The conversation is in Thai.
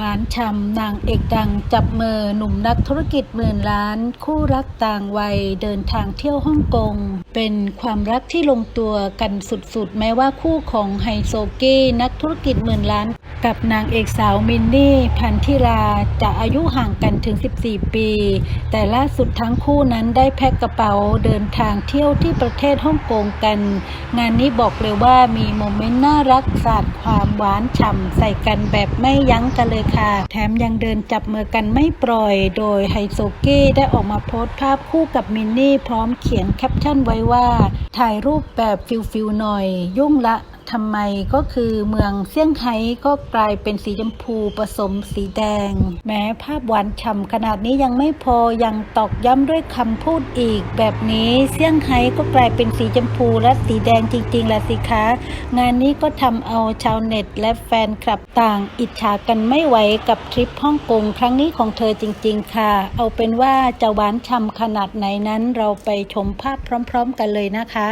หวานฉ่ำนางเอกดังจับมือหนุ่มนักธุรกิจหมื่นล้าน คู่รักต่างวัยเดินทางเที่ยวฮ่องกง เป็นความรักที่ลงตัวกันสุดๆ แม้ว่าคู่ของไฮโซกี้นักธุรกิจหมื่นล้าน กับนางเอกสาวมินนี่พันธิราจะอายุห่างกันถึง 14 ปี แต่ล่าสุดทั้งคู่นั้นได้แพ็คกระเป๋าเดินทางเที่ยวที่ประเทศฮ่องกงกัน งานนี้บอกเลยว่ามีโมเมนต์น่ารักสาดความหวานฉ่ำใส่กันแบบไม่ยั้งกันเลยค่ะ แถมยังเดินจับมือกันไม่ปล่อย โดยไฮโซเก้ได้ออกมาโพสต์ภาพคู่กับมินนี่พร้อมเขียนแคปชั่นไว้ว่า ถ่ายรูปแบบฟิลๆหน่อย ยุ่งละ ทำไมก็คือเมืองเซี่ยงไฮ้ก็กลายเป็นสีชมพูผสมสีแดง แม้ภาพหวานฉ่ำขนาดนี้ยังไม่พอยังตอกย้ำด้วยคำพูดอีก แบบนี้เซี่ยงไฮ้ก็กลายเป็นสีชมพูและสีแดงจริงๆละสิคะ งานนี้ก็ทำเอาชาวเน็ต และแฟนคลับต่าง อิจฉากันไม่ไหวกับทริปฮ่องกงครั้งนี้ของเธอจริง ๆ ค่ะ เอาเป็นว่าจะหวานฉ่ำขนาดไหนนั้นเราไปชมภาพพร้อม ๆ กันเลยนะคะ